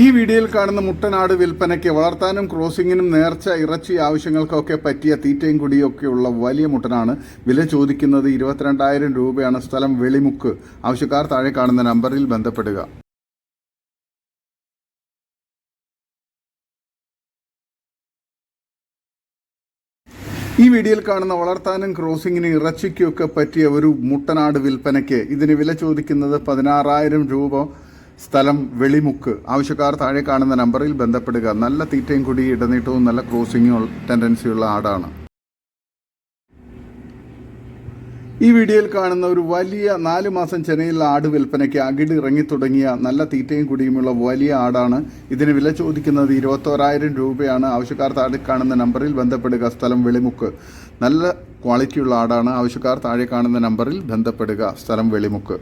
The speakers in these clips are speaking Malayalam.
ഈ വീഡിയോയിൽ കാണുന്ന മുട്ടനാട് വിൽപ്പനയ്ക്ക് വളർത്താനും ക്രോസിങ്ങിനും നേർച്ച ഇറച്ചി ആവശ്യങ്ങൾക്കൊക്കെ പറ്റിയ തീറ്റയും കുടിയൊക്കെയുള്ള വലിയ മുട്ടനാണ്. വില ചോദിക്കുന്നത് ഇരുപത്തിരണ്ടായിരം രൂപയാണ്. സ്ഥലം വെളിമുക്ക്. ആവശ്യക്കാർ താഴെ കാണുന്ന നമ്പറിൽ ബന്ധപ്പെടുക. ഈ വീഡിയോയിൽ കാണുന്ന വളർത്താനും ക്രോസിങ്ങിനും ഇറച്ചിക്കുമൊക്കെ പറ്റിയ ഒരു മുട്ടനാട് വിൽപ്പനയ്ക്ക് ഇതിന് വില ചോദിക്കുന്നത് പതിനാറായിരം രൂപ. സ്ഥലം വെളിമുക്ക്. ആവശ്യക്കാർ താഴെ കാണുന്ന നമ്പറിൽ ബന്ധപ്പെടുക. നല്ല തീറ്റയും കുടി ഇടനീട്ടവും നല്ല ക്രോസിങ്ങും ടെൻഡൻസിയുള്ള ആടാണ്. ഈ വീഡിയോയിൽ കാണുന്ന ഒരു വലിയ നാലു മാസം ചെന്നൈയിലെ ആട് വിൽപ്പനയ്ക്ക് അകിട് ഇറങ്ങി തുടങ്ങിയ നല്ല തീറ്റയും കുടിയുമുള്ള വലിയ ആടാണ്. ഇതിന് വില ചോദിക്കുന്നത് ഇരുപത്തോരായിരം രൂപയാണ്. ആവശ്യക്കാർ താഴെ കാണുന്ന നമ്പറിൽ ബന്ധപ്പെടുക. സ്ഥലം വെളിമുക്ക്. നല്ല ക്വാളിറ്റിയുള്ള ആടാണ്. ആവശ്യക്കാർ താഴെ കാണുന്ന നമ്പറിൽ ബന്ധപ്പെടുക. സ്ഥലം വെളിമുക്ക്.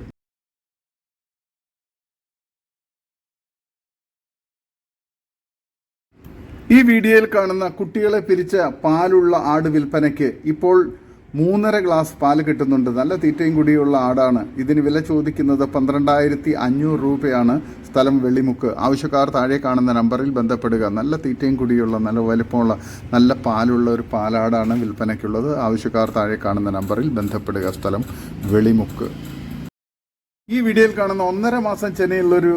ഈ വീഡിയോയിൽ കാണുന്ന കുട്ടികളെ പിരിച്ച പാലുള്ള ആട് വിൽപ്പനയ്ക്ക് ഇപ്പോൾ മൂന്നര ഗ്ലാസ് പാൽ കിട്ടുന്നുണ്ട്. നല്ല തീറ്റയും കൂടിയുള്ള ആടാണ്. ഇതിന് വില ചോദിക്കുന്നത് പന്ത്രണ്ടായിരത്തി അഞ്ഞൂറ് രൂപയാണ്. സ്ഥലം വെള്ളിമുക്ക്. ആവശ്യക്കാർ താഴെ കാണുന്ന നമ്പറിൽ ബന്ധപ്പെടുക. നല്ല തീറ്റയും കൂടിയുള്ള നല്ല വലിപ്പമുള്ള നല്ല പാലുള്ള ഒരു പാലാടാണ് വിൽപ്പനയ്ക്കുള്ളത്. ആവശ്യക്കാർ താഴെ കാണുന്ന നമ്പറിൽ ബന്ധപ്പെടുക. സ്ഥലം വെളിമുക്ക് ഈ വീഡിയോയിൽ കാണുന്ന ഒന്നര മാസം ചെനയുള്ളൊരു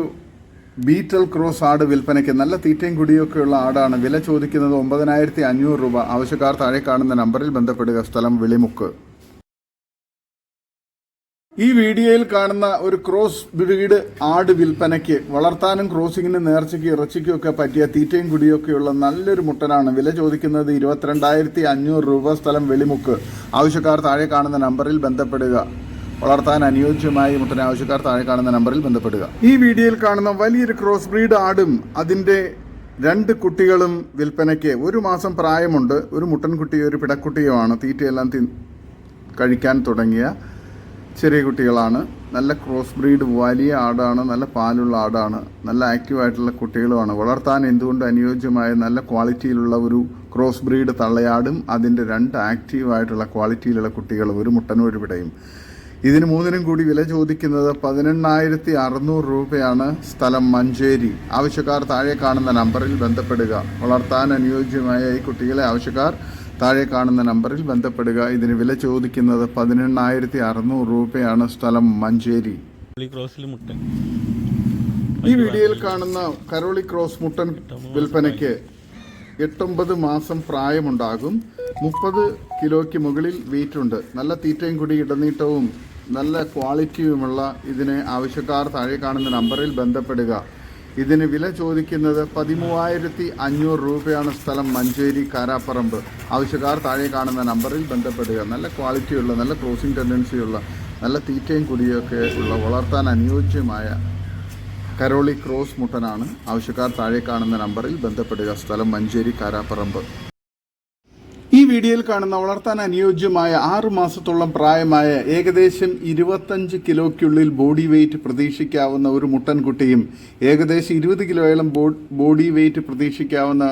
ബീറ്റൽ ക്രോസ് ആട് വിൽപ്പനയ്ക്ക് നല്ല തീറ്റയും കുടിയൊക്കെയുള്ള ആടാണ് വില ചോദിക്കുന്നത് ഒമ്പതിനായിരത്തി അഞ്ഞൂറ് രൂപ. ആവശ്യക്കാർ താഴെ കാണുന്ന നമ്പറിൽ ബന്ധപ്പെടുക. സ്ഥലം വിളിമുക്ക്. ഈ വീഡിയോയിൽ കാണുന്ന ഒരു ക്രോസ് ബ്രീഡ് ആട് വിൽപ്പനയ്ക്ക് വളർത്താനും ക്രോസിങ്ങിനും നേർച്ചയ്ക്ക് ഇറച്ചിക്കും ഒക്കെ പറ്റിയ തീറ്റയും കുടിയൊക്കെയുള്ള നല്ലൊരു മുട്ടനാണ്. വില ചോദിക്കുന്നത് ഇരുപത്തിരണ്ടായിരത്തി അഞ്ഞൂറ് രൂപ. സ്ഥലം വെളിമുക്ക്. ആവശ്യക്കാർ താഴെ കാണുന്ന നമ്പറിൽ ബന്ധപ്പെടുക. വളർത്താൻ അനുയോജ്യമായി മുട്ടൻ ആവശ്യക്കാർ താഴെ കാണുന്ന നമ്പറിൽ ബന്ധപ്പെടുക. ഈ വീഡിയോയിൽ കാണുന്ന വലിയൊരു ക്രോസ് ബ്രീഡ് ആടും അതിന്റെ രണ്ട് കുട്ടികളും വിൽപ്പനയ്ക്ക് ഒരു മാസം പ്രായമുണ്ട്. ഒരു മുട്ടൻകുട്ടിയോ ഒരു പിടക്കുട്ടിയോ തീറ്റയെല്ലാം തി കഴിക്കാൻ തുടങ്ങിയ ചെറിയ കുട്ടികളാണ്. നല്ല ക്രോസ് ബ്രീഡ് വലിയ ആടാണ് നല്ല പാലുള്ള ആടാണ് നല്ല ആക്റ്റീവായിട്ടുള്ള കുട്ടികളുമാണ്. വളർത്താൻ എന്തുകൊണ്ട് അനുയോജ്യമായ നല്ല ക്വാളിറ്റിയിലുള്ള ഒരു ക്രോസ് ബ്രീഡ് തള്ളയാടും അതിന്റെ രണ്ട് ആക്റ്റീവായിട്ടുള്ള ക്വാളിറ്റിയിലുള്ള കുട്ടികളും ഒരു മുട്ടനും ഒരു പിടയും. ഇതിന് മൂന്നിനും കൂടി വില ചോദിക്കുന്നത് പതിനെണ്ണായിരത്തി അറുന്നൂറ് രൂപയാണ് സ്ഥലം മഞ്ചേരി. ആവശ്യക്കാർ താഴെ കാണുന്ന നമ്പറിൽ ബന്ധപ്പെടുക. വളർത്താൻ അനുയോജ്യമായ ഈ കുട്ടികളെ ആവശ്യക്കാർ താഴെ കാണുന്ന നമ്പറിൽ ബന്ധപ്പെടുക. ഇതിന് വില ചോദിക്കുന്നത് പതിനെണ്ണായിരത്തി അറുന്നൂറ് രൂപയാണ് സ്ഥലം മഞ്ചേരി. ഈ വീഡിയോയിൽ കാണുന്ന കരോളി ക്രോസ് മുട്ടൻ വിൽപ്പനയ്ക്ക് എട്ടൊമ്പത് മാസം പ്രായമുണ്ടാകും. മുപ്പത് കിലോയ്ക്ക് മുകളിൽ വെയിറ്റുണ്ട് നല്ല തീറ്റയും കൂടി ഇടനീട്ടവും നല്ല ക്വാളിറ്റിയുമുള്ള ഇതിന് ആവശ്യക്കാർ താഴെ കാണുന്ന നമ്പറിൽ ബന്ധപ്പെടുക. ഇതിന് വില ചോദിക്കുന്നത് പതിമൂവായിരത്തി അഞ്ഞൂറ് രൂപയാണ് സ്ഥലം മഞ്ചേരി കാരാപ്പറമ്പ്. ആവശ്യക്കാർ താഴെ കാണുന്ന നമ്പറിൽ ബന്ധപ്പെടുക. നല്ല ക്വാളിറ്റിയുള്ള നല്ല ക്രോസിംഗ് ടെൻഡൻസിയുള്ള നല്ല തീറ്റയും കുടിയൊക്കെ ഉള്ള വളർത്താൻ അനുയോജ്യമായ കരോളി ക്രോസ് മുട്ടനാണ് ആവശ്യക്കാർ താഴെ കാണുന്ന നമ്പറിൽ ബന്ധപ്പെടുക. സ്ഥലം മഞ്ചേരി കാരാപ്പറമ്പ്. ഈ വീഡിയോയിൽ കാണുന്ന വളർത്താൻ അനുയോജ്യമായ ആറു മാസത്തോളം പ്രായമായ ഏകദേശം ഇരുപത്തഞ്ച് കിലോയ്ക്കുള്ളിൽ ബോഡി വെയിറ്റ് പ്രതീക്ഷിക്കാവുന്ന ഒരു മുട്ടൻകുട്ടിയും ഏകദേശം ഇരുപത് കിലോയോളം ബോഡി വെയിറ്റ് പ്രതീക്ഷിക്കാവുന്ന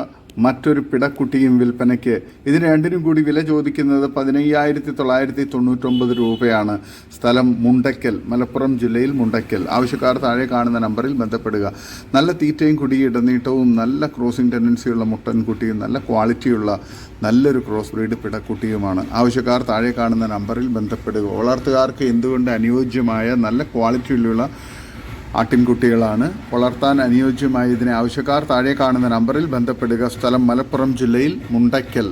മറ്റൊരു പിടക്കുട്ടിയും വിൽപ്പനയ്ക്ക്. ഇതിന് രണ്ടിനും കൂടി വില ചോദിക്കുന്നത് പതിനയ്യായിരത്തി തൊള്ളായിരത്തി തൊണ്ണൂറ്റൊമ്പത് രൂപയാണ്. സ്ഥലം മുണ്ടയ്ക്കൽ മലപ്പുറം ജില്ലയിൽ മുണ്ടയ്ക്കൽ ആവശ്യക്കാർ താഴെ കാണുന്ന നമ്പറിൽ ബന്ധപ്പെടുക. നല്ല തീറ്റയും കുടി ഇടനീട്ടവും നല്ല ക്രോസിംഗ് ടെൻഡൻസിയുള്ള മുട്ടൻകുട്ടിയും നല്ല ക്വാളിറ്റിയുള്ള നല്ലൊരു ക്രോസ് ബ്രീഡ് പിടക്കുട്ടിയുമാണ്. ആവശ്യക്കാർ താഴെ കാണുന്ന നമ്പറിൽ ബന്ധപ്പെടുക. വളർത്തുകാർക്ക് എന്തുകൊണ്ട് അനുയോജ്യമായ നല്ല ക്വാളിറ്റിയിലുള്ള ആട്ടിൻകുട്ടികളാണ്? വളർത്താൻ അനുയോജ്യമായ ഇതിനെ ആവശ്യക്കാർ താഴെ കാണുന്ന നമ്പറിൽ ബന്ധപ്പെടുക. സ്ഥലം മലപ്പുറം ജില്ലയിൽ മുണ്ടയ്ക്കൽ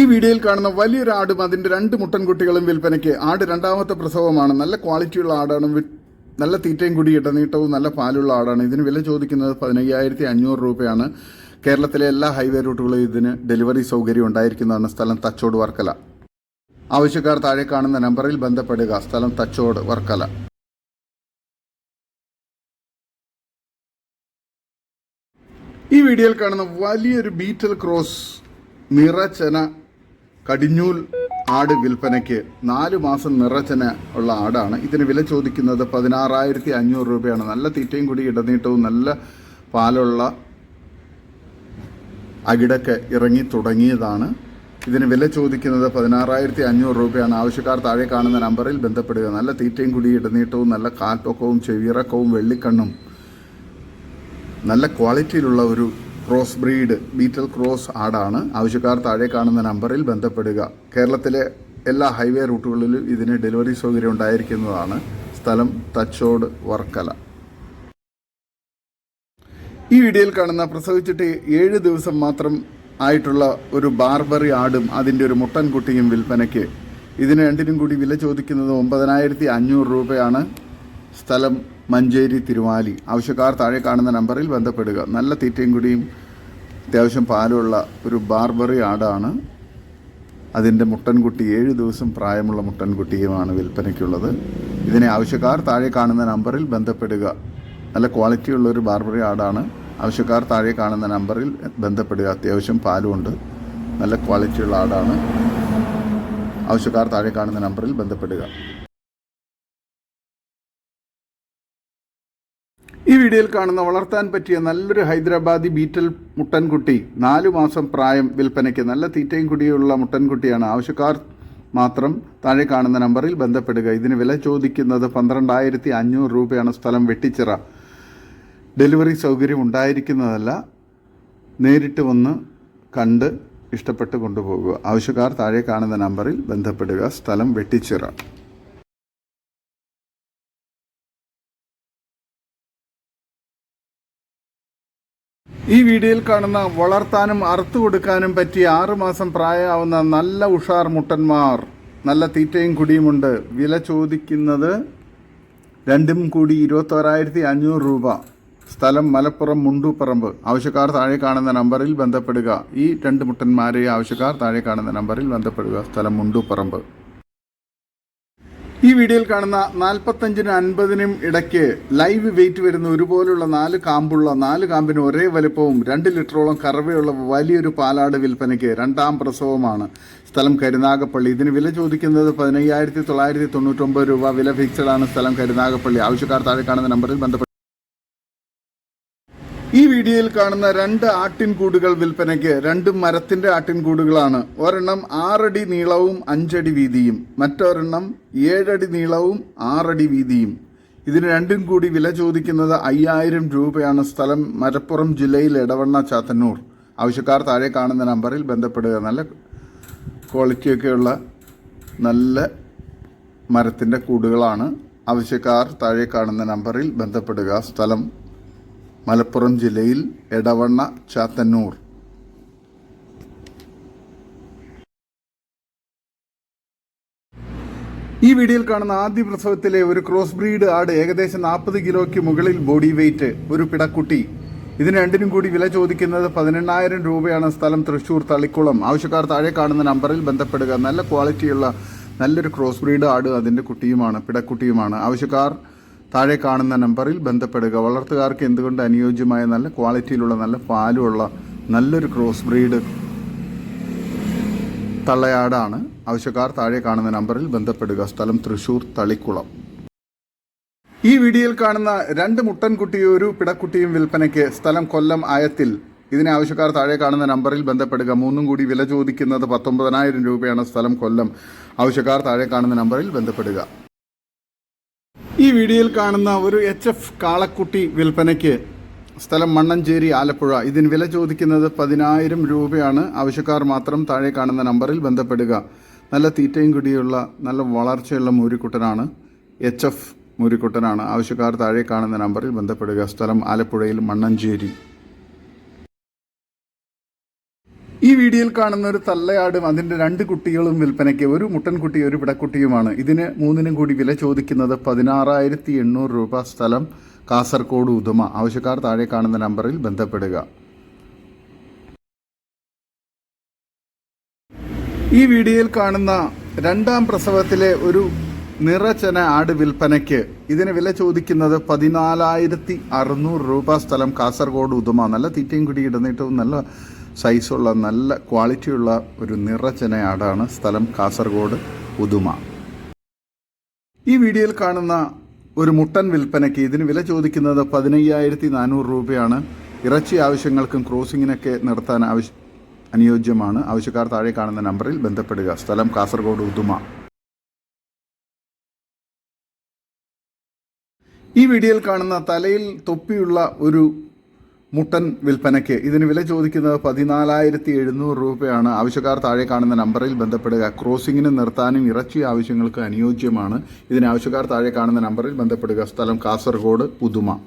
ഈ വീഡിയോയിൽ കാണുന്ന വലിയൊരു ആടും അതിന്റെ രണ്ട് മുട്ടൻകുട്ടികളും വിൽപ്പനയ്ക്ക്. ആട് രണ്ടാമത്തെ പ്രസവമാണ്. നല്ല ക്വാളിറ്റിയുള്ള ആടാണ്. നല്ല തീറ്റയും കൂടി ഇടനീട്ടവും നല്ല പാലുള്ള ആടാണ്. ഇതിന് വില ചോദിക്കുന്നത് പതിനയ്യായിരത്തി അഞ്ഞൂറ് രൂപയാണ്. കേരളത്തിലെ എല്ലാ ഹൈവേ റൂട്ടുകളും ഇതിന് ഡെലിവറി സൗകര്യം ഉണ്ടായിരിക്കുന്നതാണ് സ്ഥലം തച്ചോട് വർക്കല. ആവശ്യക്കാർ താഴെ കാണുന്ന നമ്പറിൽ ബന്ധപ്പെടുക. സ്ഥലം തച്ചോട് വർക്കല. ഈ വീഡിയോയിൽ കാണുന്ന വലിയൊരു ബീറ്റൽ ക്രോസ് നിറച്ചന കടിഞ്ഞൂൽ ആട് വിൽപ്പനയ്ക്ക് നാല് മാസം നിറച്ചന ഉള്ള ആടാണ്. ഇതിന് വില ചോദിക്കുന്നത് പതിനാറായിരത്തി അഞ്ഞൂറ് രൂപയാണ്. നല്ല തീറ്റയും കൂടി ഇടനീട്ടവും നല്ല പാലുള്ള അകിടൊക്കെ ഇറങ്ങി തുടങ്ങിയതാണ്. ഇതിന് വില ചോദിക്കുന്നത് പതിനാറായിരത്തി അഞ്ഞൂറ് രൂപയാണ്. ആവശ്യക്കാർ താഴെ കാണുന്ന നമ്പറിൽ ബന്ധപ്പെടുക. നല്ല തീറ്റയും കുടി ഇടനീട്ടവും നല്ല കാൽപ്പൊക്കവും ചെവിയിറക്കവും വെള്ളിക്കണ്ണും. നല്ല ക്വാളിറ്റിയിലുള്ള ഒരു ക്രോസ് ബ്രീഡ് ബീറ്റൽ ക്രോസ് ആടാണ്. ആവശ്യക്കാർ താഴെ കാണുന്ന നമ്പറിൽ ബന്ധപ്പെടുക. കേരളത്തിലെ എല്ലാ ഹൈവേ റൂട്ടുകളിലും ഇതിന് ഡെലിവറി സൗകര്യം ഉണ്ടായിരിക്കുന്നതാണ്. സ്ഥലം തച്ചോട് വർക്കല. ഈ വീഡിയോയിൽ കാണുന്ന പ്രസവിച്ചിട്ട് ഏഴ് ദിവസം മാത്രം ആയിട്ടുള്ള ഒരു ബാർബറി ആടും അതിന്റെ ഒരു മുട്ടൻ കുട്ടിയും വിൽപ്പനയ്ക്ക്. ഇതിന് രണ്ടിനും കൂടി വില ചോദിക്കുന്നത് ഒമ്പതിനായിരത്തി അഞ്ഞൂറ് രൂപയാണ്. സ്ഥലം മഞ്ചേരി തിരുവാലി. ആവശ്യക്കാർ താഴെ കാണുന്ന നമ്പറിൽ ബന്ധപ്പെടുക. നല്ല തീറ്റയും കൂടിയും അത്യാവശ്യം പാലുള്ള ഒരു ബാർബറി ആടാണ് അതിന്റെ മുട്ടൻകുട്ടി ഏഴ് ദിവസം പ്രായമുള്ള മുട്ടൻകുട്ടിയുമാണ് വിൽപ്പനയ്ക്കുള്ളത്. ഇതിനെ ആവശ്യക്കാർ താഴെ കാണുന്ന നമ്പറിൽ ബന്ധപ്പെടുക. നല്ല ക്വാളിറ്റിയുള്ള ഒരു ബാർബറി ആടാണ്. ആവശ്യക്കാർ താഴെ കാണുന്ന നമ്പറിൽ ബന്ധപ്പെടുക. അത്യാവശ്യം പാലുമുണ്ട് നല്ല ക്വാളിറ്റിയുള്ള ആടാണ്. ആവശ്യക്കാർ താഴെ കാണുന്ന നമ്പറിൽ ബന്ധപ്പെടുക. ഈ വീഡിയോയിൽ കാണുന്ന വളർത്താൻ പറ്റിയ നല്ലൊരു ഹൈദരാബാദി ബീറ്റൽ മുട്ടൻകുട്ടി നാലു മാസം പ്രായം വിൽപ്പനയ്ക്ക് നല്ല തീറ്റയും കുടിയുള്ള മുട്ടൻകുട്ടിയാണ്. ആവശ്യക്കാർ മാത്രം താഴെ കാണുന്ന നമ്പറിൽ ബന്ധപ്പെടുക. ഇതിന് വില ചോദിക്കുന്നത് പന്ത്രണ്ടായിരത്തി അഞ്ഞൂറ് രൂപയാണ് സ്ഥലം വെട്ടിച്ചിറ. ഡെലിവറി സൗകര്യം ഉണ്ടായിരിക്കുന്നതല്ല നേരിട്ട് വന്ന് കണ്ട് ഇഷ്ടപ്പെട്ട് കൊണ്ടുപോകുക. ആവശ്യക്കാർ താഴെ കാണുന്ന നമ്പറിൽ ബന്ധപ്പെടുക. സ്ഥലം വെട്ടിച്ചിറ. ഈ വീഡിയോയിൽ കാണുന്ന വളർത്താനും അറുത്തു കൊടുക്കാനും പറ്റിയ ആറുമാസം പ്രായമാവുന്ന നല്ല ഉഷാർ മുട്ടന്മാർ നല്ല തീറ്റയും കുടിയുമുണ്ട്. വില ചോദിക്കുന്നത് രണ്ടും കൂടി ഇരുപത്തോരായിരത്തി അഞ്ഞൂറ് രൂപ. സ്ഥലം മലപ്പുറം മുണ്ടൂപ്പറമ്പ്. ആവശ്യക്കാർ താഴെ കാണുന്ന നമ്പറിൽ ബന്ധപ്പെടുക. ഈ രണ്ട് മുട്ടന്മാരെ ആവശ്യക്കാർ താഴെ കാണുന്ന നമ്പറിൽ ബന്ധപ്പെടുക. സ്ഥലം മുണ്ടൂപ്പറമ്പ്. ഈ വീഡിയോയിൽ കാണുന്ന നാൽപ്പത്തഞ്ചിനും അൻപതിനും ഇടയ്ക്ക് ലൈവ് വെയിറ്റ് വരുന്ന ഒരുപോലുള്ള നാല് കാമ്പുള്ള നാല് കാമ്പിന് ഒരേ വലുപ്പവും രണ്ട് ലിറ്ററോളം കറവയുള്ള വലിയൊരു പാലാട് വിൽപ്പനയ്ക്ക് രണ്ടാം പ്രസവമാണ്. സ്ഥലം കരുനാഗപ്പള്ളി. ഇതിന് വില ചോദിക്കുന്നത് പതിനയ്യായിരത്തി തൊള്ളായിരത്തി തൊണ്ണൂറ്റൊമ്പത് രൂപ. വില ഫിക്സഡാണ് സ്ഥലം കരുനാഗപ്പള്ളി. ആവശ്യക്കാർ താഴെ കാണുന്ന നമ്പറിൽ ബന്ധപ്പെട്ടു ഈ വീഡിയോയിൽ കാണുന്ന രണ്ട് ആട്ടിൻകൂടുകൾ വിൽപ്പനയ്ക്ക് രണ്ട് മരത്തിന്റെ ആട്ടിൻകൂടുകളാണ്. ഒരെണ്ണം ആറടി നീളവും അഞ്ചടി വീതിയും മറ്റൊരെണ്ണം ഏഴടി നീളവും ആറടി വീതിയും. ഇതിന് രണ്ടും കൂടി വില ചോദിക്കുന്നത് അയ്യായിരം രൂപയാണ്. സ്ഥലം മലപ്പുറം ജില്ലയിൽ എടവണ്ണ ചാത്തന്നൂർ. ആവശ്യക്കാർ താഴെ കാണുന്ന നമ്പറിൽ ബന്ധപ്പെടുക. നല്ല ക്വാളിറ്റിയൊക്കെയുള്ള നല്ല മരത്തിന്റെ കൂടുകളാണ്. ആവശ്യക്കാർ താഴെ കാണുന്ന നമ്പറിൽ ബന്ധപ്പെടുക. സ്ഥലം മലപ്പുറം ജില്ലയിൽ എടവണ്ണ ചാത്തന്നൂർ. ഈ വീഡിയോയിൽ കാണുന്ന ആദ്യ പ്രസവത്തിലെ ഒരു ക്രോസ് ബ്രീഡ് ആട് ഏകദേശം നാൽപ്പത് കിലോയ്ക്ക് മുകളിൽ ബോഡി വെയിറ്റ് ഒരു പിടക്കുട്ടി. ഇതിന് രണ്ടിനും കൂടി വില ചോദിക്കുന്നത് പതിനെണ്ണായിരം രൂപയാണ്. സ്ഥലം തൃശൂർ തളിക്കുളം. ആവശ്യക്കാർ താഴെ കാണുന്ന നമ്പറിൽ ബന്ധപ്പെടുക. നല്ല ക്വാളിറ്റിയുള്ള നല്ലൊരു ക്രോസ് ബ്രീഡ് ആട് അതിന്റെ കുട്ടിയുമാണ് പിടക്കുട്ടിയുമാണ്. ആവശ്യക്കാർ താഴെ കാണുന്ന നമ്പറിൽ ബന്ധപ്പെടുക. വളർത്തുകാർക്ക് എന്തുകൊണ്ട് അനുയോജ്യമായ നല്ല ക്വാളിറ്റിയിലുള്ള നല്ല പാലുമുള്ള നല്ലൊരു ക്രോസ് ബ്രീഡ് തള്ളയാടാണ്? ആവശ്യക്കാർ താഴെ കാണുന്ന നമ്പറിൽ ബന്ധപ്പെടുക. സ്ഥലം തൃശൂർ തളിക്കുളം. ഈ വീഡിയോയിൽ കാണുന്ന രണ്ട് മുട്ടൻകുട്ടിയും ഒരു പിടക്കുട്ടിയും വിൽപ്പനയ്ക്ക് സ്ഥലം കൊല്ലം ആയത്തിൽ. ഇതിനെ ആവശ്യക്കാർ താഴെ കാണുന്ന നമ്പറിൽ ബന്ധപ്പെടുക. മൂന്നും കൂടി വില ചോദിക്കുന്നത് പത്തൊമ്പതിനായിരം രൂപയാണ് സ്ഥലം കൊല്ലം. ആവശ്യക്കാർ താഴെ കാണുന്ന നമ്പറിൽ ബന്ധപ്പെടുക. ഈ വീഡിയോയിൽ കാണുന്ന ഒരു എച്ച് എഫ് കാളക്കുട്ടി വിൽപ്പനയ്ക്ക് സ്ഥലം മണ്ണഞ്ചേരി ആലപ്പുഴ. ഇതിന് വില ചോദിക്കുന്നത് പതിനായിരം രൂപയാണ്. ആവശ്യക്കാർ മാത്രം താഴെ കാണുന്ന നമ്പറിൽ ബന്ധപ്പെടുക. നല്ല തീറ്റയും കുടിയുള്ള നല്ല വളർച്ചയുള്ള മൂരിക്കുട്ടനാണ് എച്ച് എഫ് മൂരിക്കുട്ടനാണ്. ആവശ്യക്കാർ താഴെ കാണുന്ന നമ്പറിൽ ബന്ധപ്പെടുക. സ്ഥലം ആലപ്പുഴയിൽ മണ്ണഞ്ചേരി. ഈ വീഡിയോയിൽ കാണുന്ന ഒരു തള്ളയാടും അതിന്റെ രണ്ട് കുട്ടികളും വിൽപ്പനയ്ക്ക് ഒരു മുട്ടൻകുട്ടി ഒരു പിടക്കുട്ടിയുമാണ്. ഇതിന് മൂന്നിനും കൂടി വില ചോദിക്കുന്നത് പതിനാറായിരത്തി എണ്ണൂറ് രൂപ സ്ഥലം കാസർഗോഡ് ഉദുമ. ആവശ്യക്കാർ താഴെ കാണുന്ന നമ്പറിൽ ബന്ധപ്പെടുക. ഈ വീഡിയോയിൽ കാണുന്ന രണ്ടാം പ്രസവത്തിലെ ഒരു നിറച്ചന ആട് വിൽപ്പനയ്ക്ക് ഇതിന് വില ചോദിക്കുന്നത് പതിനാലായിരത്തി അറുന്നൂറ് രൂപ സ്ഥലം കാസർഗോഡ് ഉദുമ. നല്ല തീറ്റയും കുടി ഇടന്നിട്ടും നല്ല സൈസുള്ള നല്ല ക്വാളിറ്റിയുള്ള ഒരു നിറചന ആടാണ് സ്ഥലം കാസർഗോഡ് ഉദുമ. ഈ വീഡിയോയിൽ കാണുന്ന ഒരു മുട്ടൻ വിൽപ്പനയ്ക്ക് ഇതിന് വില ചോദിക്കുന്നത് പതിനയ്യായിരത്തി നാനൂറ് രൂപയാണ്. ഇറച്ചി ആവശ്യങ്ങൾക്കും ക്രോസിങ്ങിനൊക്കെ നടത്താൻ ആവശ്യ അനുയോജ്യമാണ്. ആവശ്യക്കാർ താഴെ കാണുന്ന നമ്പറിൽ ബന്ധപ്പെടുക. സ്ഥലം കാസർഗോഡ് ഉദുമ. ഈ വീഡിയോയിൽ കാണുന്ന തലയിൽ തൊപ്പിയുള്ള ഒരു മുട്ടൻ വിൽപ്പനയ്ക്ക്. ഇതിന് വില ചോദിക്കുന്നത് പതിനാലായിരത്തി എഴുന്നൂറ് രൂപയാണ്. ആവശ്യക്കാർ താഴെ കാണുന്ന നമ്പറിൽ ബന്ധപ്പെടുക. ക്രോസിങ്ങിന് നിർത്താനും ഇറച്ചി ആവശ്യങ്ങൾക്ക് അനുയോജ്യമാണ്. ഇതിന് ആവശ്യക്കാർ താഴെ കാണുന്ന നമ്പറിൽ ബന്ധപ്പെടുക. സ്ഥലം കാസർഗോഡ് പുതുമ.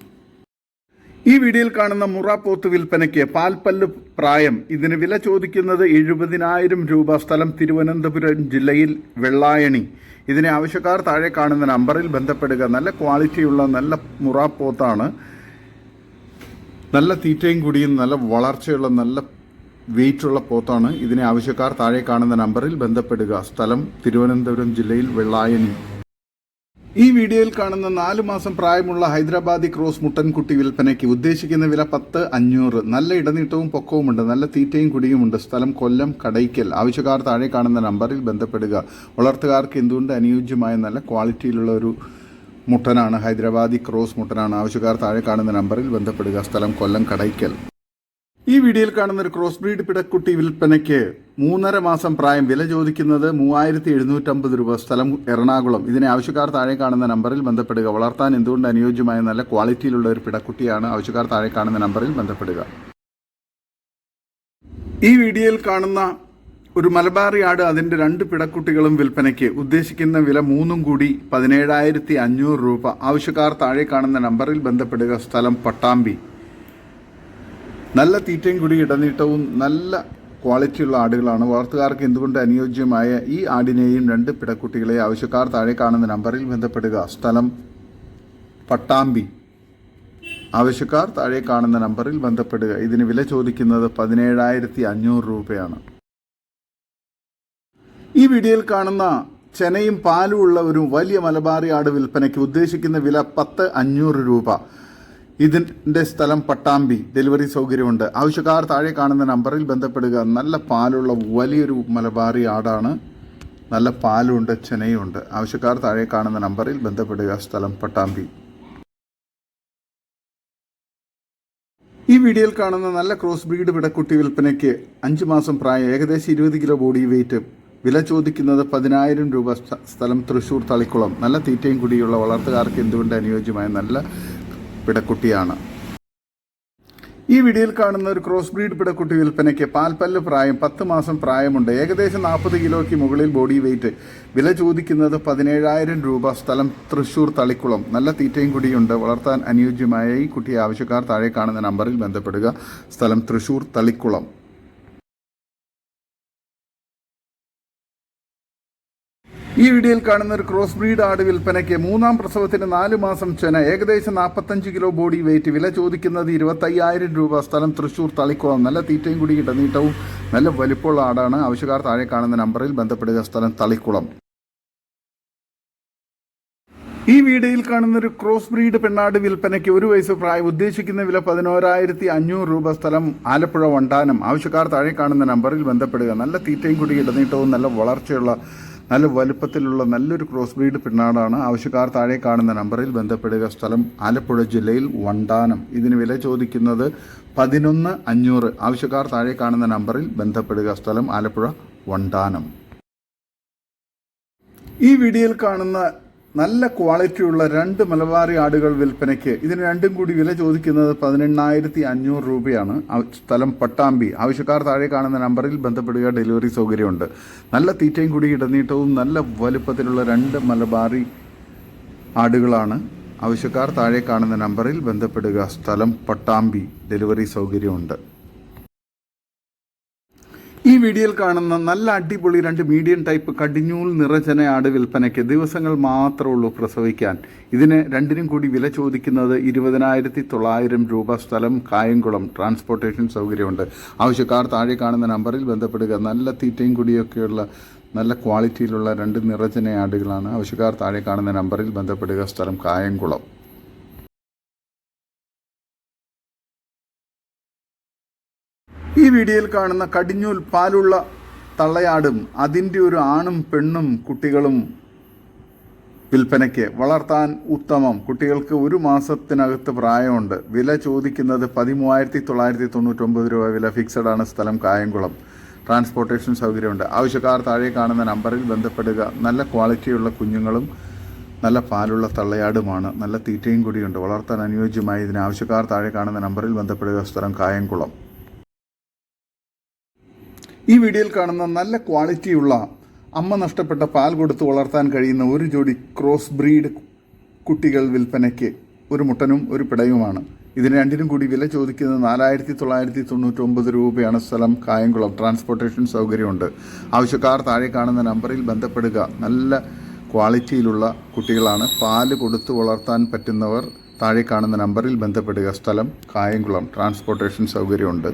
ഈ വീഡിയോയിൽ കാണുന്ന മുറ പോത്ത് വിൽപ്പനയ്ക്ക് പാൽപ്പല്ല് പ്രായം. ഇതിന് വില ചോദിക്കുന്നത് എഴുപതിനായിരം രൂപ. സ്ഥലം തിരുവനന്തപുരം ജില്ലയിൽ വെള്ളായണി. ഇതിനെ ആവശ്യക്കാർ താഴെ കാണുന്ന നമ്പറിൽ ബന്ധപ്പെടുക. നല്ല ക്വാളിറ്റിയുള്ള നല്ല മുറ പോത്താണ്. നല്ല തീറ്റയും കൂടിയും നല്ല വളർച്ചയുള്ള നല്ല വെയിറ്റുള്ള പോത്താണ് ഇതിനെ ആവശ്യക്കാർ താഴെ കാണുന്ന നമ്പറിൽ ബന്ധപ്പെടുക. സ്ഥലം തിരുവനന്തപുരം ജില്ലയിൽ വെള്ളായണി. ഈ വീഡിയോയിൽ കാണുന്ന നാല് മാസം പ്രായമുള്ള ഹൈദരാബാദി ക്രോസ് മുട്ടൻകുട്ടി വിൽപ്പനയ്ക്ക് ഉദ്ദേശിക്കുന്ന വില പത്ത് അഞ്ഞൂറ്. നല്ല ഇടനീട്ടവും പൊക്കവുമുണ്ട്. നല്ല തീറ്റയും കുടിയുമുണ്ട്. സ്ഥലം കൊല്ലം കടയ്ക്കൽ. ആവശ്യക്കാർ താഴെ കാണുന്ന നമ്പറിൽ ബന്ധപ്പെടുക. വളർത്തുകാർക്ക് എന്തുകൊണ്ട് അനുയോജ്യമായ നല്ല ക്വാളിറ്റിയിലുള്ള ഒരു മുട്ടനാണ്. ഹൈദരാബാദി ക്രോസ് മുട്ടനാണ്. ആവശ്യക്കാർ താഴെ കാണുന്ന നമ്പറിൽ ബന്ധപ്പെടുക. സ്ഥലം കൊല്ലം കടയ്ക്കൽ. ഈ വീഡിയോയിൽ കാണുന്ന ഒരു ക്രോസ് ബ്രീഡ് പിടക്കുട്ടി വിൽപ്പനയ്ക്ക് മൂന്നര മാസം പ്രായം. വില ചോദിക്കുന്നത് മൂവായിരത്തി എഴുന്നൂറ്റമ്പത് രൂപ. സ്ഥലം എറണാകുളം. ഇതിനെ ആവശ്യക്കാർ താഴെ കാണുന്ന നമ്പറിൽ ബന്ധപ്പെടുക. വളർത്താൻ എന്തുകൊണ്ട് അനുയോജ്യമായ നല്ല ക്വാളിറ്റിയിലുള്ള ഒരു പിടക്കുട്ടിയാണ് ആവശ്യക്കാർ താഴെ കാണുന്ന നമ്പറിൽ ബന്ധപ്പെടുക. ഈ വീഡിയോയിൽ കാണുന്ന ഒരു മലബാറിയാട് അതിന്റെ രണ്ട് പിടക്കുട്ടികളും വിൽപ്പനയ്ക്ക് ഉദ്ദേശിക്കുന്ന വില മൂന്നും കൂടി പതിനേഴായിരത്തി അഞ്ഞൂറ് രൂപ. ആവശ്യക്കാർ താഴെ കാണുന്ന നമ്പറിൽ ബന്ധപ്പെടുക. സ്ഥലം പട്ടാമ്പി. നല്ല തീറ്റയും കൂടി ഇടനീട്ടവും നല്ല ക്വാളിറ്റിയുള്ള ആടുകളാണ്. വളർത്തുകാർക്ക് എന്തുകൊണ്ട് അനുയോജ്യമായ ഈ ആടിനെയും രണ്ട് പിടക്കുട്ടികളെ ആവശ്യക്കാർ താഴെ കാണുന്ന നമ്പറിൽ ബന്ധപ്പെടുക. സ്ഥലം പട്ടാമ്പി. ആവശ്യക്കാർ താഴെ കാണുന്ന നമ്പറിൽ ബന്ധപ്പെടുക. ഇതിന് വില ചോദിക്കുന്നത് പതിനേഴായിരത്തി അഞ്ഞൂറ് രൂപയാണ്. ഈ വീഡിയോയിൽ കാണുന്ന ചെനയും പാലും ഉള്ള ഒരു വലിയ മലബാറി ആട് വിൽപ്പനയ്ക്ക് ഉദ്ദേശിക്കുന്ന വില പത്ത് അഞ്ഞൂറ് രൂപ. ഇതിന്റെ സ്ഥലം പട്ടാമ്പി. ഡെലിവറി സൗകര്യമുണ്ട്. ആവശ്യക്കാർ താഴെ കാണുന്ന നമ്പറിൽ ബന്ധപ്പെടുക. നല്ല പാലുള്ള വലിയൊരു മലബാറി ആടാണ്. നല്ല പാലുണ്ട് ചെനയുണ്ട്. ആവശ്യക്കാർ താഴെ കാണുന്ന നമ്പറിൽ ബന്ധപ്പെടുക. സ്ഥലം പട്ടാമ്പി. ഈ വീഡിയോയിൽ കാണുന്ന നല്ല ക്രോസ് ബ്രീഡ് പിടക്കുട്ടി വിൽപ്പനയ്ക്ക് അഞ്ച് മാസം പ്രായം. ഏകദേശം ഇരുപത് കിലോ ബോഡി വെയിറ്റ്. വില ചോദിക്കുന്നത് പതിനായിരം രൂപ സ്ഥലം തൃശ്ശൂർ തളിക്കുളം. നല്ല തീറ്റയും കുടിയുള്ള വളർത്തുകാർക്ക് എന്തുകൊണ്ട് അനുയോജ്യമായ നല്ല പിടക്കുട്ടിയാണ്? ഈ വീഡിയോയിൽ കാണുന്ന ഒരു ക്രോസ് ബ്രീഡ് പിടക്കുട്ടി വിൽപ്പനയ്ക്ക് പാൽപ്പല്ല് പ്രായം പത്ത് മാസം പ്രായമുണ്ട്. ഏകദേശം നാൽപ്പത് കിലോയ്ക്ക് മുകളിൽ ബോഡി വെയിറ്റ് വില ചോദിക്കുന്നത് പതിനേഴായിരം രൂപ സ്ഥലം തൃശൂർ തളിക്കുളം. നല്ല തീറ്റയും കുടിയുണ്ട്. വളർത്താൻ അനുയോജ്യമായ ഈ കുട്ടിയെ ആവശ്യക്കാർ താഴെ കാണുന്ന നമ്പറിൽ ബന്ധപ്പെടുക. സ്ഥലം തൃശൂർ തളിക്കുളം. ഈ വീഡിയോയിൽ കാണുന്ന ഒരു ക്രോസ് ബ്രീഡ് ആട് വിൽപ്പനയ്ക്ക് മൂന്നാം പ്രസവത്തിന് നാല് മാസം ചെന ഏകദേശം നാൽപ്പത്തഞ്ച് കിലോ ബോഡി വെയിറ്റ് വില ചോദിക്കുന്നത് ഇരുപത്തയ്യായിരം രൂപ. സ്ഥലം തൃശൂർ തളിക്കുളം. നല്ല തീറ്റയും കൂടി ഇടനീട്ടവും നല്ല വലിപ്പമുള്ള ആടാണ്. ആവശ്യക്കാർ താഴെ കാണുന്ന നമ്പറിൽ ബന്ധപ്പെടുക. സ്ഥലം തളിക്കുളം. ഈ വീഡിയോയിൽ കാണുന്ന ഒരു ക്രോസ് ബ്രീഡ് പെണ്ണാട് വിൽപ്പനയ്ക്ക് ഒരു വയസ്സ് പ്രായം ഉദ്ദേശിക്കുന്ന വില പതിനോരായിരത്തി അഞ്ഞൂറ് രൂപ. സ്ഥലം ആലപ്പുഴ വണ്ടാനം. ആവശ്യക്കാർ താഴെ കാണുന്ന നമ്പറിൽ ബന്ധപ്പെടുക. നല്ല തീറ്റയും കൂടി ഇടനീട്ടവും നല്ല വളർച്ചയുള്ള നല്ല വലുപ്പത്തിലുള്ള നല്ലൊരു ക്രോസ് ബ്രീഡ് പിണ്ണാടാണ്. ആവശ്യക്കാർ താഴെ കാണുന്ന നമ്പറിൽ ബന്ധപ്പെടുക. സ്ഥലം ആലപ്പുഴ ജില്ലയിൽ വണ്ടാനം. ഇതിന് വില ചോദിക്കുന്നത് പതിനൊന്ന് അഞ്ഞൂറ്. ആവശ്യക്കാർ താഴെ കാണുന്ന നമ്പറിൽ ബന്ധപ്പെടുക. സ്ഥലം ആലപ്പുഴ വണ്ടാനം. ഈ വീഡിയോയിൽ കാണുന്ന നല്ല ക്വാളിറ്റിയുള്ള രണ്ട് മലബാറി ആടുകൾ വിൽപ്പനയ്ക്ക്. ഇതിന് രണ്ടും കൂടി വില ചോദിക്കുന്നത് പതിനെണ്ണായിരത്തി അഞ്ഞൂറ് രൂപയാണ് സ്ഥലം പട്ടാമ്പി. ആവശ്യക്കാർ താഴെ കാണുന്ന നമ്പറിൽ ബന്ധപ്പെടുക ഡെലിവറി സൗകര്യമുണ്ട്. നല്ല തീറ്റയും കൂടി ഇടനീട്ടവും നല്ല വലുപ്പത്തിലുള്ള രണ്ട് മലബാറി ആടുകളാണ്. ആവശ്യക്കാർ താഴെ കാണുന്ന നമ്പറിൽ ബന്ധപ്പെടുക. സ്ഥലം പട്ടാമ്പി. ഡെലിവറി സൗകര്യമുണ്ട്. ഈ വീഡിയോയിൽ കാണുന്ന നല്ല അടിപൊളി രണ്ട് മീഡിയം ടൈപ്പ് കടിഞ്ഞൂൽ നിറചന ആട് വിൽപ്പനയ്ക്ക് ദിവസങ്ങൾ മാത്രമേ ഉള്ളൂ പ്രസവിക്കാൻ. ഇതിന് രണ്ടിനും കൂടി വില ചോദിക്കുന്നത് ഇരുപതിനായിരത്തി തൊള്ളായിരം രൂപ സ്ഥലം കായംകുളം ട്രാൻസ്പോർട്ടേഷൻ സൗകര്യമുണ്ട്. ആവശ്യക്കാർ താഴെ കാണുന്ന നമ്പറിൽ ബന്ധപ്പെടുക. നല്ല തീറ്റയും കൂടിയൊക്കെയുള്ള നല്ല ക്വാളിറ്റിയിലുള്ള രണ്ട് നിറചന ആടുകളാണ്. ആവശ്യക്കാർ താഴെ കാണുന്ന നമ്പറിൽ ബന്ധപ്പെടുക. സ്ഥലം കായംകുളം. വീഡിയോയിൽ കാണുന്ന കടിഞ്ഞൂൽ പാലുള്ള തള്ളയാടും അതിന്റെ ഒരു ആണും പെണ്ണും കുട്ടികളും വിൽപ്പനയ്ക്ക് വളർത്താൻ ഉത്തമം. കുട്ടികൾക്ക് ഒരു മാസത്തിനകത്ത് പ്രായമുണ്ട്. വില ചോദിക്കുന്നത് പതിമൂവായിരത്തി തൊള്ളായിരത്തി തൊണ്ണൂറ്റൊമ്പത് രൂപ വില. ഫിക്സഡ് ആണ് സ്ഥലം കായംകുളം. ട്രാൻസ്പോർട്ടേഷൻ സൗകര്യമുണ്ട്. ആവശ്യക്കാർ താഴെ കാണുന്ന നമ്പറിൽ ബന്ധപ്പെടുക. നല്ല ക്വാളിറ്റിയുള്ള കുഞ്ഞുങ്ങളും നല്ല പാലുള്ള തള്ളയാടുമാണ്. നല്ല തീറ്റയും കൂടിയുണ്ട്. വളർത്താൻ അനുയോജ്യമായി ഇതിന് ആവശ്യക്കാർ താഴെ കാണുന്ന നമ്പറിൽ ബന്ധപ്പെടുക. സ്ഥലം കായംകുളം. ഈ വീഡിയോയിൽ കാണുന്ന നല്ല ക്വാളിറ്റിയുള്ള അമ്മ നഷ്ടപ്പെട്ട പാൽ കൊടുത്ത് വളർത്താൻ കഴിയുന്ന ഒരു ജോഡി ക്രോസ് ബ്രീഡ് കുട്ടികൾ വിൽപ്പനയ്ക്ക് ഒരു മുട്ടനും ഒരു പിടയുമാണ്. ഇതിന് രണ്ടിനും കൂടി വില ചോദിക്കുന്നത് നാലായിരത്തി തൊള്ളായിരത്തി തൊണ്ണൂറ്റൊമ്പത് രൂപയാണ് സ്ഥലം. കായംകുളം ട്രാൻസ്പോർട്ടേഷൻ സൗകര്യമുണ്ട്. ആവശ്യക്കാർ താഴെ കാണുന്ന നമ്പറിൽ ബന്ധപ്പെടുക. നല്ല ക്വാളിറ്റിയിലുള്ള കുട്ടികളാണ് പാൽ കൊടുത്ത് വളർത്താൻ പറ്റുന്നവർ താഴെ കാണുന്ന നമ്പറിൽ ബന്ധപ്പെടുക. സ്ഥലം കായംകുളം. ട്രാൻസ്പോർട്ടേഷൻ സൗകര്യമുണ്ട്.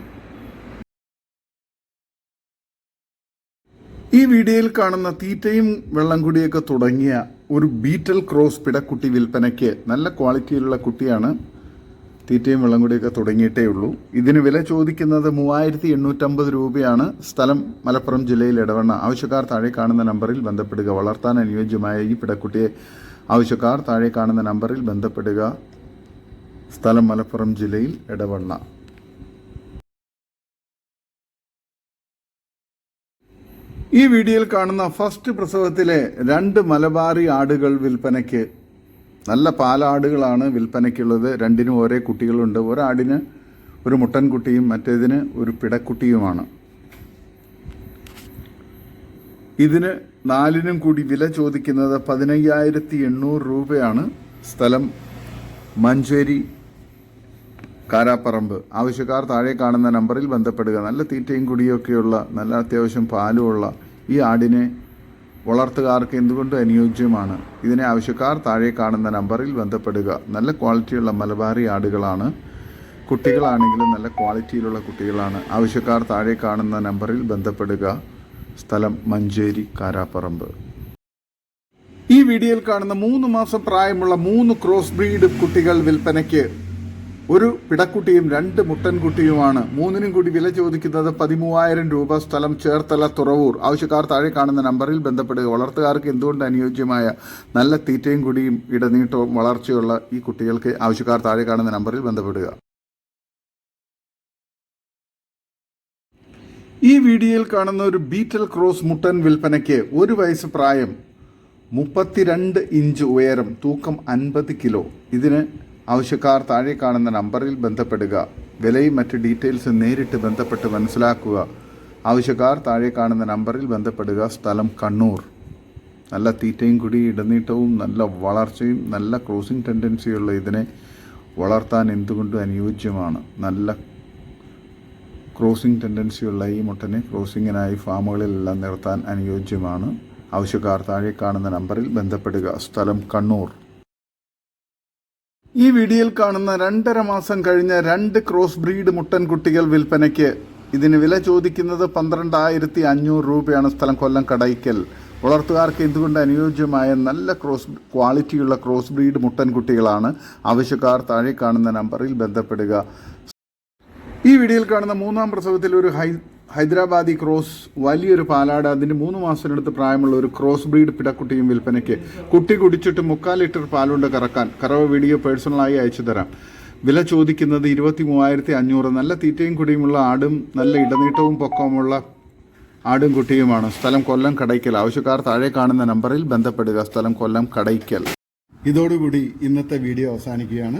ഈ വീഡിയോയിൽ കാണുന്ന തീറ്റയും വെള്ളം കുടിയൊക്കെ തുടങ്ങിയ ഒരു ബീറ്റൽ ക്രോസ് പിടക്കുട്ടി വിൽപ്പനയ്ക്ക് നല്ല ക്വാളിറ്റിയിലുള്ള കുട്ടിയാണ് തീറ്റയും വെള്ളം കുടിയൊക്കെ തുടങ്ങിയിട്ടേ ഉള്ളൂ. ഇതിന് വില ചോദിക്കുന്നത് മൂവായിരത്തി എണ്ണൂറ്റമ്പത് രൂപയാണ്. സ്ഥലം മലപ്പുറം ജില്ലയിൽ ഇടവണ്ണ ആവശ്യക്കാർ താഴെ കാണുന്ന നമ്പറിൽ ബന്ധപ്പെടുക. വളർത്താൻ അനുയോജ്യമായ ഈ പിടക്കുട്ടിയെ ആവശ്യക്കാർ താഴെ കാണുന്ന നമ്പറിൽ ബന്ധപ്പെടുക. സ്ഥലം മലപ്പുറം ജില്ലയിൽ ഇടവണ്ണ ഈ വീഡിയോയിൽ കാണുന്ന ഫസ്റ്റ് പ്രസവത്തിലെ രണ്ട് മലബാറി ആടുകൾ വിൽപ്പനയ്ക്ക് നല്ല പാലാടുകളാണ് വിൽപ്പനയ്ക്കുള്ളത്. രണ്ടിനും ഒരേ കുട്ടികളുണ്ട്. ഒരാടിന് ഒരു മുട്ടൻകുട്ടിയും മറ്റേതിന് ഒരു പിടക്കുട്ടിയുമാണ്. ഇതിന് നാലിനും കൂടി വില ചോദിക്കുന്നത് പതിനയ്യായിരത്തി എണ്ണൂറ് രൂപയാണ്. സ്ഥലം മഞ്ചേരി കാരാപ്പറമ്പ്. ആവശ്യക്കാർ താഴെ കാണുന്ന നമ്പറിൽ ബന്ധപ്പെടുക. നല്ല തീറ്റയും കുടിയൊക്കെയുള്ള നല്ല അത്യാവശ്യം പാലുമുള്ള ഈ ആടിനെ വളർത്തുകാർക്ക് എന്തുകൊണ്ടും അനുയോജ്യമാണ്. ഇതിനെ ആവശ്യക്കാർ താഴെ കാണുന്ന നമ്പറിൽ ബന്ധപ്പെടുക. നല്ല ക്വാളിറ്റിയുള്ള മലബാറി ആടുകളാണ്. കുട്ടികളാണെങ്കിലും നല്ല ക്വാളിറ്റിയിലുള്ള കുട്ടികളാണ്. ആവശ്യക്കാർ താഴെ കാണുന്ന നമ്പറിൽ ബന്ധപ്പെടുക. സ്ഥലം മഞ്ചേരി കാരാപ്പറമ്പ്. ഈ വീഡിയോയിൽ കാണുന്ന മൂന്ന് മാസം പ്രായമുള്ള മൂന്ന് ക്രോസ് ബ്രീഡ് കുട്ടികൾ വിൽപ്പനയ്ക്ക് ഒരു പിടക്കുട്ടിയും രണ്ട് മുട്ടൻകുട്ടിയുമാണ്. മൂന്നിനും കൂടി വില ചോദിക്കുന്നത് പതിമൂവായിരം രൂപ. സ്ഥലം ചേർത്തല തുറവൂർ. ആവശ്യക്കാർ താഴെ കാണുന്ന നമ്പറിൽ ബന്ധപ്പെടുക. വളർത്തുകാർക്ക് എന്തുകൊണ്ട് അനുയോജ്യമായ നല്ല തീറ്റയും കുടിയും ഇടനീട്ടവും വളർച്ചയുള്ള ഈ കുട്ടികൾക്ക് ആവശ്യക്കാർ താഴെ കാണുന്ന നമ്പറിൽ ബന്ധപ്പെടുക. ഈ വീഡിയോയിൽ കാണുന്ന ഒരു ബീറ്റൽ ക്രോസ് മുട്ടൻ വിൽപ്പനയ്ക്ക് ഒരു വയസ്സ് പ്രായം മുപ്പത്തിരണ്ട് ഇഞ്ച് ഉയരം തൂക്കം അൻപത് കിലോ. ഇതിന് ആവശ്യക്കാർ താഴെ കാണുന്ന നമ്പറിൽ ബന്ധപ്പെടുക വിലയും മറ്റ് ഡീറ്റെയിൽസും നേരിട്ട് ബന്ധപ്പെട്ട് മനസ്സിലാക്കുക. ആവശ്യക്കാർ താഴെ കാണുന്ന നമ്പറിൽ ബന്ധപ്പെടുക സ്ഥലം കണ്ണൂർ. നല്ല തീറ്റയും കുടി ഇടനീട്ടവും നല്ല വളർച്ചയും നല്ല ക്രോസിംഗ് ടെൻഡൻസിയുള്ള ഇതിനെ വളർത്താൻ എന്തുകൊണ്ടും അനുയോജ്യമാണ്. നല്ല ക്രോസിംഗ് ടെൻഡൻസിയുള്ള ഈ മുട്ടനെ ക്രോസിങ്ങിനായി ഫാമുകളിലെല്ലാം നിർത്താൻ അനുയോജ്യമാണ്. ആവശ്യക്കാർ താഴെ കാണുന്ന നമ്പറിൽ ബന്ധപ്പെടുക സ്ഥലം കണ്ണൂർ. ഈ വീഡിയോയിൽ കാണുന്ന രണ്ടര മാസം കഴിഞ്ഞ രണ്ട് ക്രോസ് ബ്രീഡ് മുട്ടൻ കുട്ടികൾ വിൽപ്പനയ്ക്ക് ഇതിന് വില ചോദിക്കുന്നത് പന്ത്രണ്ടായിരത്തി അഞ്ഞൂറ് രൂപയാണ് സ്ഥലം കൊല്ലം കടയ്ക്കൽ. വളർത്തുകാർക്ക് എന്തുകൊണ്ട് അനുയോജ്യമായ നല്ല ക്രോസ് ക്വാളിറ്റിയുള്ള ക്രോസ് ബ്രീഡ് മുട്ടൻ കുട്ടികളാണ് ആവശ്യക്കാർ താഴെ കാണുന്ന നമ്പറിൽ ബന്ധപ്പെടുക. ഈ വീഡിയോയിൽ കാണുന്ന മൂന്നാം പ്രസവത്തിൽ ഒരു ഹൈ ഹൈദരാബാദി ക്രോസ് വലിയൊരു പാലാട്. അതിന് മൂന്ന് മാസത്തിനടുത്ത് പ്രായമുള്ള ഒരു ക്രോസ് ബ്രീഡ് പിടക്കുട്ടിയും വിൽപ്പനയ്ക്ക് കുട്ടി കുടിച്ചിട്ട് മുക്കാൽ ലിറ്റർ പാലുണ്ട് കറക്കാൻ കറവ് വീഡിയോ പേഴ്സണലായി അയച്ചു തരാം. വില ചോദിക്കുന്നത് ഇരുപത്തി മൂവായിരത്തി അഞ്ഞൂറ്. നല്ല തീറ്റയും കുടിയുമുള്ള ആടും നല്ല ഇടനീട്ടവും പൊക്കവുമുള്ള ആടും കുട്ടിയുമാണ്. സ്ഥലം കൊല്ലം കടയ്ക്കൽ. ആവശ്യക്കാർ താഴെ കാണുന്ന നമ്പറിൽ ബന്ധപ്പെടുക. സ്ഥലം കൊല്ലം കടയ്ക്കൽ. ഇതോടുകൂടി ഇന്നത്തെ വീഡിയോ അവസാനിക്കുകയാണ്.